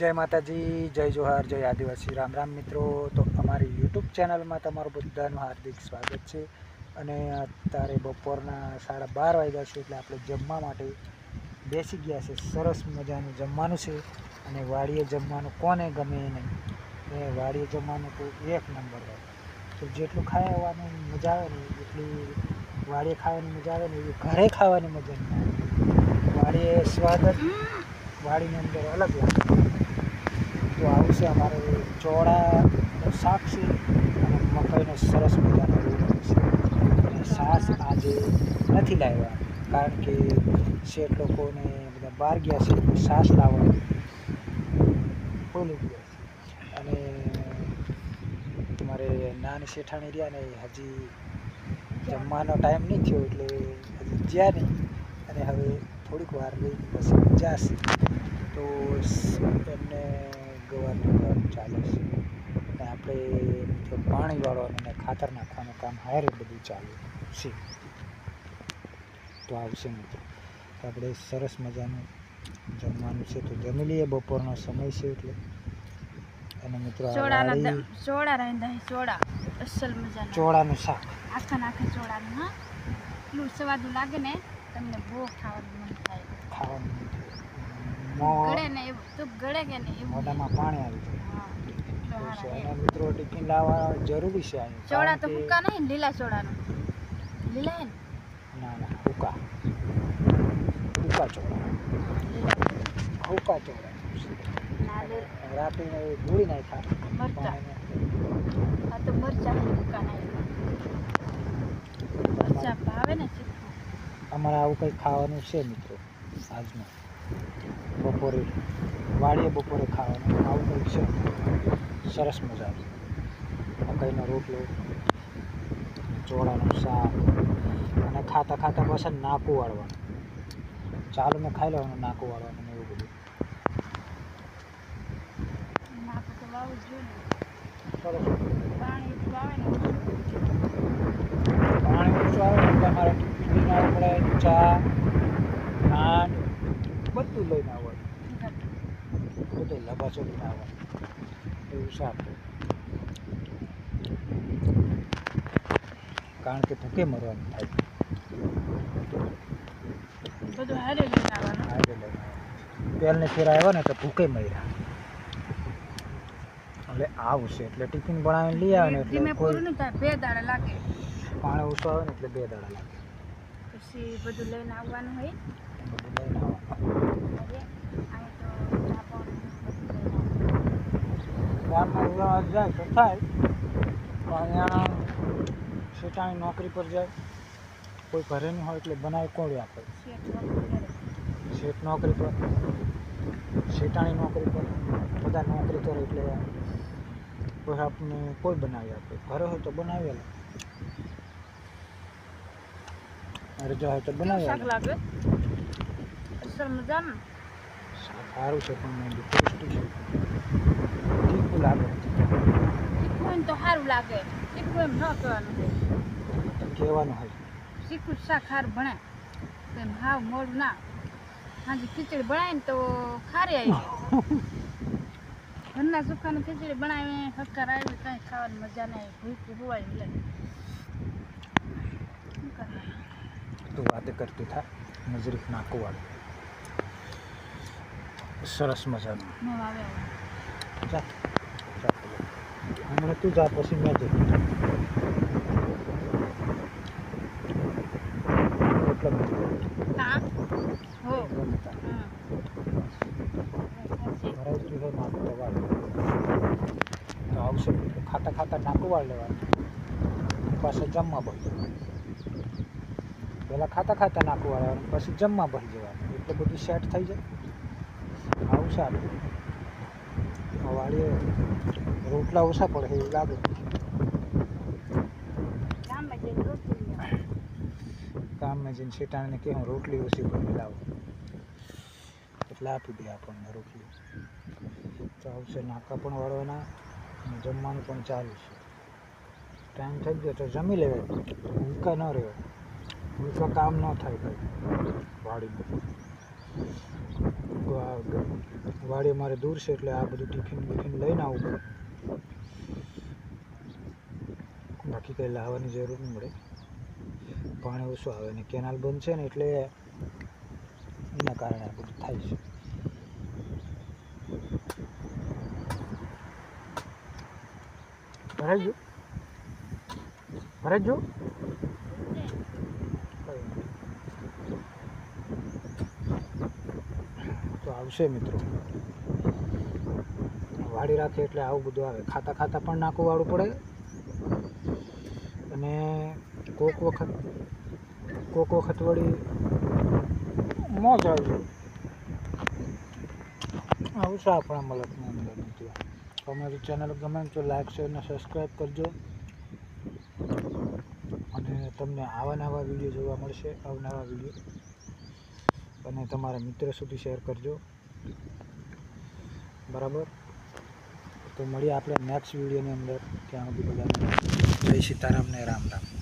જય માતાજી, જય જોહાર, જય આદિવાસી. રામ રામ મિત્રો. તો અમારી યુટ્યુબ ચેનલમાં તમારું બધાનું હાર્દિક સ્વાગત છે. અને અત્યારે બપોરના સાડા બાર વાગ્યા છે એટલે આપણે જમવા માટે બેસી ગયા છે. સરસ મજાનું જમવાનું છે. અને વાડીએ જમવાનું કોને ગમે નહીં. એ વાડીએ જમવાનું તો એક નંબર હોય. તો જેટલું ખાવાનું મજા આવે ને, એટલી વાડીએ ખાવાની મજા આવે ને એવી ઘરે ખાવાની મજા નહીં વાડીએ સ્વાદ વાડીની અંદર અલગ લાગે. તો આવશે અમારે ચોળા શાક છે અને મકાઈનો સરસ મજાનો છે. અને સાસ આજે નથી લાવ્યા, કારણ કે શેઠ લોકોને બધા બહાર ગયા છે સાસ લાવવા ભૂલી ગયા છે. અને તમારે નાની શેઠાણી રહ્યા ને હજી જમવાનો ટાઈમ નહીં થયો, એટલે હજી જ્યાં નહીં. અને હવે થોડીક વાર લઈ પછી જશે. તો એમને ગવારનું કામ ચાલે છે. અને આપણે પાણી વાળવાનું અને ખાતર નાખવાનું કામ હારે બધું ચાલે છે. તો આવશે મિત્રો. તો આપણે સરસ મજાનું જમવાનું છે. તો જમી લઈએ બપોરનો સમય છે એટલે. અને મિત્રો ચોળા રાંધા ચોળા અસલ મજાના. ચોળાનું શાક. આખા નાખે ચોળાનું હા. એટલું સ્વાદું લાગે ને તમને બહુ ખાવાનું મન થાય. ખાવાનું ગળે ને એ તો ગળે કે નહીં મોઢામાં પાણી આવી જાય. મિત્રો ટિફિન લાવવા જરૂરી છે ચોળા તો હુકા નહીં લીલા ચોળાનું. લીલા હે ના? ના હુકા. હુકા ચોળા. હુકા ચોળા. રાતે ધોળી નાખ્યા. મરચા. આ તો મરચા હુકા નાખ્યા. મરચા ભાવે ને અમારે આવું કંઈ ખાવાનું છે મિત્રો? આજનું. બપોરે વાડીએ બપોરે ખાવાનું. આવું કંઈક છે. સરસ મજાનું મકાઈનો રોટલો ચોળાનું શાક અને ખાતા ખાતા પાછા નાકું વાળવાનું. ચાલુ મેં ખાઈ લેવાનું નાકું વાળવાનું ને એવું બધું. પાણી ઓછું આવે ને તમારે ટિફિન લઈને પડે ચા ખાંડ બધું લઈને આવવાનું બધું લબાસો લઈને આવવાનું એવું છે કારણ કે ભૂકે મરવાનું થાય. બધું હારે લઈને આવવાનું. આજે લઈને ફેરા આવ્યા ને તો ભૂકે મર્યા. એટલે આવું છે એટલે ટિફિન બનાવીને લઈ આવે ને એટલે કોઈ બે દાડા લાગે. પાણી ઓછું આવે ને એટલે બે દાડા લાગે. પછી બધું લઈને આવવાનું હોય. ઉગાડવા જાય તો થાય પણ અહીંયા શેઠાણી નોકરી પર જાય. કોઈ ઘરે નહીં હોય એટલે બનાવી કોણ આપે. શેઠ નોકરી પર, શેઠાણી નોકરી પર, બધા નોકરી કરે એટલે કોઈ આપણને કોઈ બનાવી આપે. ઘરે હોય તો બનાવી રજા હોય તો બનાવી શાક આલે લાગે અસલ મજાનું શાક સારું છે પણ મેં ટેસ્ટી તીખું લાગે. તીખું તો સારું લાગે. તીખું એમ ન કહેવાનું. કહેવાનું હોય. તીખું શાક સારું ભણે. તો એમ હાવ મોડું ના. હાજી ખીચડી બનાવીને ને તો ખારી આવી ઘરના સુખાની ખીચડી બનાવી હક્કાર આવી કાંઈ ખાવાની મજા નહીં ભૂખી હોવાય એટલે? તું વાત કરતી થા નજરીક નાખું વાળું. સરસ મજાનું હમણાં તું જા પછી મેં ખાતા ખાતા નાકું વાળ લેવાનું. પાસે જમવા બળી જવાનું. પહેલાં ખાતા ખાતા નાકું વાળવાનું પછી જમવા બળી જવાનું. એટલે બધું સેટ થઈ જાય. આવું છે વાળીએ રોટલા ઓછા પડે એવું લાગે. કામમાં જઈને શેટાણીને કે હું રોટલી ઓછી ભરી લાવું. એટલે આપી દે આપણને રોટલી. તો આવશે નાકા પણ વાળવાના અને જમવાનું પણ ચાલુ છે. ટાઈમ થઈ ગયો તો જમી લેવાય. ભૂલકા ન રહ્યો ભૂલકા કામ ન થાય ભાઈ વાડીમાં વાડી અમારે દૂર છે એટલે આ બધું ટિફિન બિફિન લઈને આવવું પડે બાકી કંઈ લાવવાની જરૂર નહીં પડે. પાણી ઓછું આવે ને કેનાલ બંધ છે ને એટલે એના કારણે આ બધું થાય છે. ભરાઈ ગયું ભરાઈ ગયું તો આવશે મિત્રો. વાડી રાખે એટલે આવું બધું આવે. ખાતા ખાતા પણ નાખવું વાળું પડે. અને કોક વખત કોક વખત વળી મોજ આવજો આવું છે આપણા મલકની અંદર મિત્રો. અમારી ચેનલ ગમે તો લાઈક શેર અને સબસ્ક્રાઈબ કરજો. અને તમને આવા નવા વીડિયો જોવા મળશે. અવનવા વીડિયો અને તમારા મિત્રો સુધી શેર કરજો. બરાબર? તો મળીએ આપણે નેક્સ્ટ વિડીયોની અંદર. ત્યાં સુધી બધાને જય સીતારામ ને રામ રામ.